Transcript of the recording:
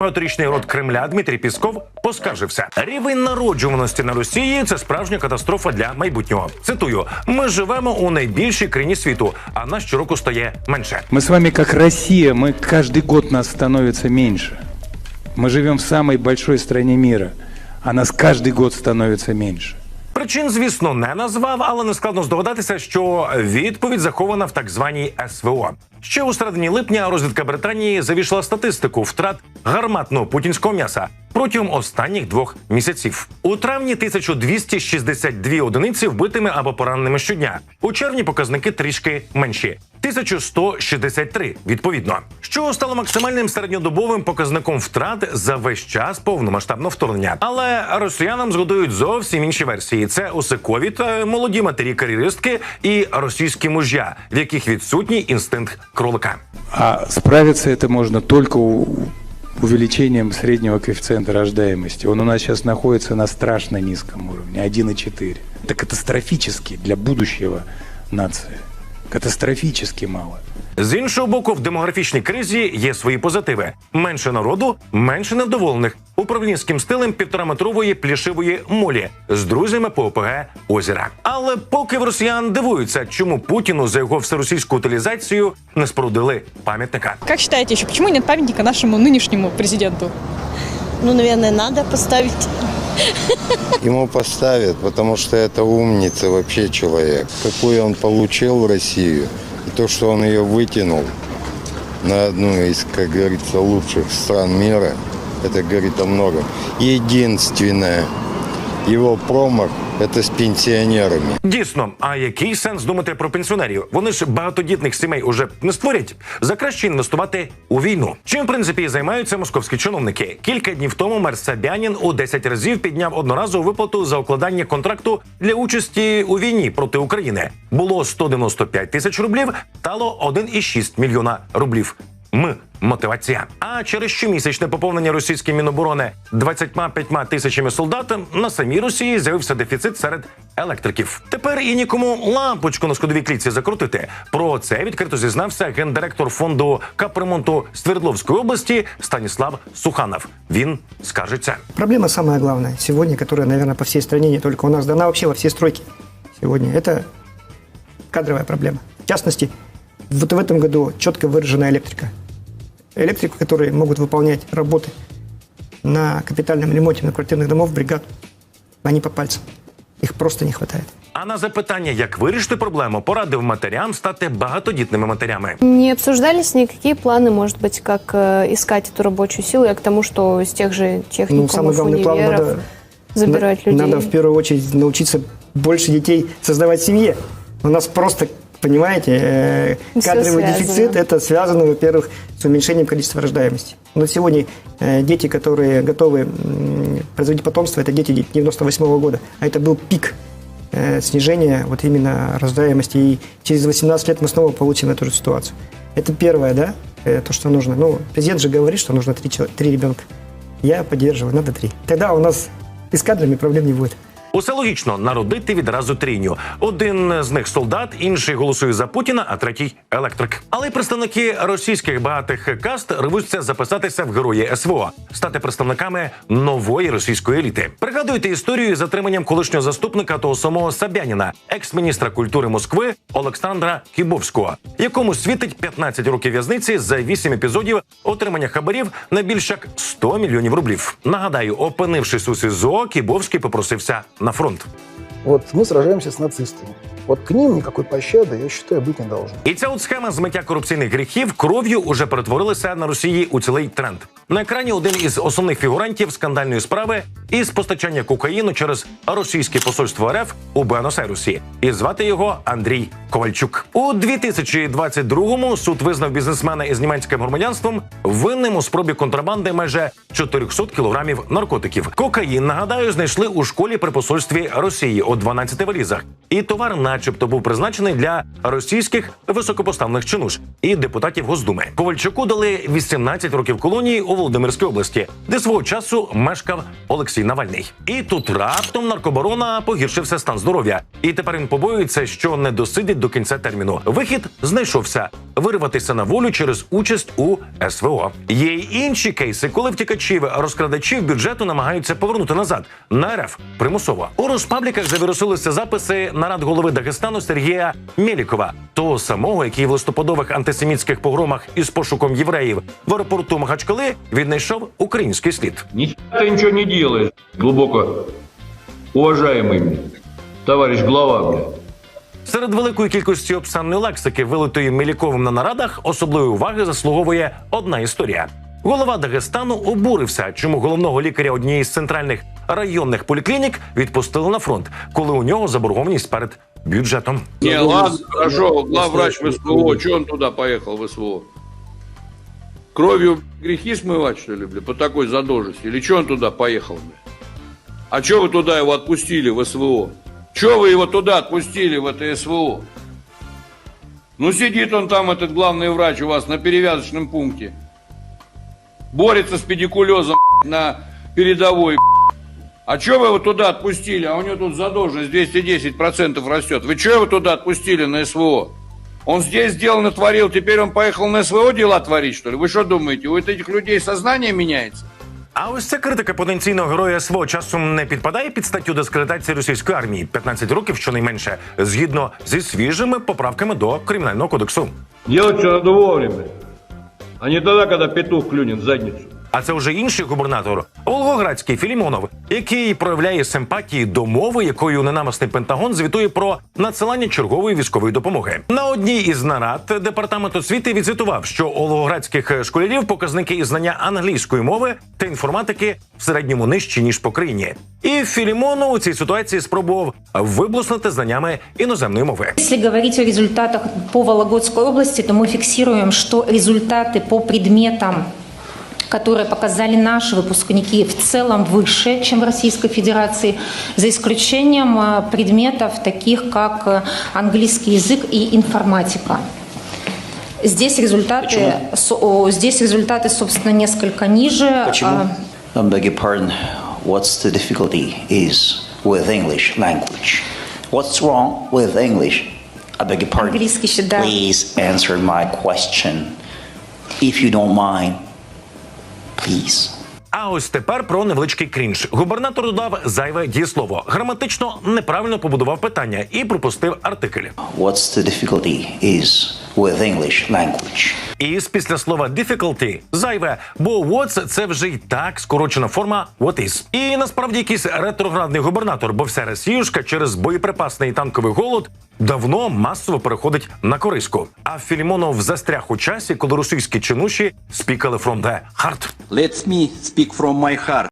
Багаторічний род Кремля Дмитрій Пісков поскаржився. Рівень народжуваності на Росії це справжня катастрофа для майбутнього. Цитую: ми живемо у найбільшій країні світу, а нас щороку стає менше. Мы с вами как Россия, мы каждый год нас становится меньше. Мы живем в самой большой стране мира, а нас каждый год становится меньше. Причин, звісно, не назвав, але не складно здогадатися, що відповідь захована в так званій СВО. Ще у середині липня розвідка Британії завішла статистику втрат гарматного путінського м'яса протягом останніх двох місяців. У травні 1262 одиниці вбитими або пораненими щодня. У червні показники трішки менші. 1163, відповідно, що стало максимальним середньодобовим показником втрат за весь час повномасштабного вторгнення. Але росіянам згодують зовсім інші версії: це осикові та молоді матері кар'єристки і російські мужя, в яких відсутній інстинкт кролика. А справиться это можно только у- увеличением среднего коэффициента рождаемости. Он у нас сейчас находится на страшно низком уровне, 1,4. Это катастрофически для будущего нации. Катастрофически мало. З іншого боку, в демографічній кризі є свої позитиви: менше народу, менше невдоволених управлінським стилем півтораметрової плішивої молі з друзями по ОПГ озера. Але поки в росіян дивуються, чому Путіну за його всеросійську утилізацію не спорудили пам'ятника. Как считаете, еще почему нет памятника нашему нынешнему президенту? Ну, наверное, надо поставить. Ему поставят, потому что это умница вообще человек. Какую он получил в Россию, и то, что он ее вытянул на одну из, как говорится, лучших стран мира, это говорит о многом. Единственное, его промах – это с пенсионерами. Дійсно, а який сенс думати про пенсіонерів? Вони ж багатодітних сімей уже не створять. За краще інвестувати у війну. Чим в принципі і займаються московські чиновники? Кілька днів тому мер Собянін у 10 разів підняв одноразову виплату за укладання контракту для участі у війні проти України. Було 195 тисяч рублів, стало 1,6 мільйона рублів. М мотивація. А через щомісячне поповнення російської міноборони 25 тисячами солдат на самій Росії з'явився дефіцит серед електриків. Тепер і нікому лампочку на сходовій клітці закрутити. Про це відкрито зізнався гендиректор фонду капремонту Свердловської області Станіслав Суханов. Він скаржиться. Проблема самая главная сегодня, которая, наверное, по всей стране, не только у нас, да она вообще во все стройки сегодня, это кадровая проблема. В частности, вот в этом году четко выражена электрика. Электриков, которые могут выполнять работы на капитальном ремонте на квартирных домов, бригад, они по пальцам. Их просто не хватает. А на запитання, як вирішити проблему, порадив матерям стати багатодітними матерями. Не обсуждались никакие планы, может быть, как э, искать эту рабочую силу? Я к тому, что из тех же техникумов, Ну, самый главный план универов надо, забирать на- людей. надо в первую очередь научиться больше детей создавать в семье. У нас просто, понимаете, э, Всё кадровый связано. дефицит это связано, во-первых, с уменьшением количества рождаемости. Но сегодня э, дети, которые готовы м, производить потомство, это дети 98 года, а это был пик э, снижения вот именно рождаемости. И через 18 лет мы снова получим эту же ситуацию. Это первое, да, э, то, что нужно. Ну, президент же говорит, что нужно три, три ребенка. Я поддерживаю, надо три. Тогда у нас и с кадрами проблем не будет. Усе логічно народити відразу трійню. Один з них солдат, інший голосує за Путіна, а третій електрик. Але представники російських багатих каст рвуться записатися в герої СВО, стати представниками нової російської еліти. Пригадуєте історію із затриманням колишнього заступника того самого Сабяніна, екс-міністра культури Москви Олександра Кібовського, якому світить 15 років в'язниці за 8 епізодів отримання хабарів на більш як 100 мільйонів рублів. Нагадаю, опинившись у СІЗО, Кібовський попросився на фронт. Вот мы сражаемся с нацистами. Вот к ним никакой пощады, я считаю, быть не должно. І ця от схема змиття корупційних гріхів кров'ю уже перетворилася на Росії у цілий тренд. На екрані один із основних фігурантів скандальної справи із постачання кокаїну через російське посольство РФ у Буенос-Айресі. І звати його Андрій Ковальчук. У 2022-му суд визнав бізнесмена із німецьким громадянством винним у спробі контрабанди майже 400 кілограмів наркотиків. Кокаїн нагадаю знайшли у школі при посольстві Росії. у 12 валізах. І товар, начебто, був призначений для російських високопоставлених чинуш і депутатів Госдуми. Ковальчуку дали 18 років колонії у Володимирській області, де свого часу мешкав Олексій Навальний. І тут раптом наркобарона погіршився стан здоров'я, і тепер він побоюється, що не досидить до кінця терміну. Вихід знайшовся вирватися на волю через участь у СВО. Є й інші кейси, коли втікачів розкрадачів бюджету намагаються повернути назад на РФ примусово. У розпабліках завірусилися записи нарад голови Дагестану Сергія Мєлікова, того самого, який в листопадових антисемітських погромах із пошуком євреїв в аеропорту Махачкали віднайшов український слід. Нихера ты ничего не делаешь, глубоко уважаемый мне, товарищ глава. Серед великої кількості обсанної лексики, вилитої Меліковим на нарадах, особливої уваги заслуговує одна історія. Голова Дагестану обурився, чому головного лікаря однієї з центральних районних поліклінік відпустили на фронт, коли у нього заборгованість перед бюджетом. Не, ладно, хорошо, главврач в СВО, что он туда поехал в СВО? Кровью грехи смывать, что ли, бля, по такой задолженности? Или что он туда поехал, бля? А что вы туда его отпустили в СВО? Что вы его туда отпустили, в это СВО? Ну, сидит он там, этот главный врач у вас на перевязочном пункте. Борется с педикулезом на передовой. А что вы его туда отпустили? А у него тут задолженность 210% растет. Вы что его туда отпустили на СВО? Он здесь сделал, натворил, теперь он поехал на СВО дела творить, что ли? Вы что думаете, у этих людей сознание меняется? А ось ця критика потенційного героя СВО часом не підпадає під статтю дискредитації російської армії 15 років щонайменше, згідно зі свіжими поправками до кримінального кодексу. Делать все надо вовремя, а не тогда, когда петух клюнет в задницу. А це вже інший губернатор Волгоградський Філімонов, який проявляє симпатії до мови, якою ненамисний Пентагон звітує про надсилання чергової військової допомоги. На одній із нарад департамент освіти відзвітував, що у волгоградських школярів показники із знання англійської мови та інформатики в середньому нижчі ніж по країні. І Філімонов у цій ситуації спробував виблуснути знаннями іноземної мови. Если говорить о результатах по Вологодской области, то мы фиксируем, что результаты по предметам которые показали наши выпускники, в целом выше, чем в Российской Федерации, за исключением э, предметов таких, как э, английский язык и информатика. Здесь результаты, со- о, здесь результаты, собственно, несколько ниже. Почему? А, I beg your pardon. What's the difficulty is with English language? What's wrong with English? I beg your pardon. Английский да. Please answer my question. If you don't mind, please. А ось тепер про невеличкий крінж. Губернатор додав зайве дієслово. Граматично неправильно побудував питання і пропустив артикль. What's the difficulty is with English language? І з після слова difficulty зайве, бо what's – це вже й так скорочена форма what is. І насправді якийсь ретроградний губернатор, бо вся Росіюшка через боєприпасний і танковий голод давно масово переходить на кориску. А Філімонов застряг у часі, коли російські чинуші спікали from the heart. Let me speak from my heart.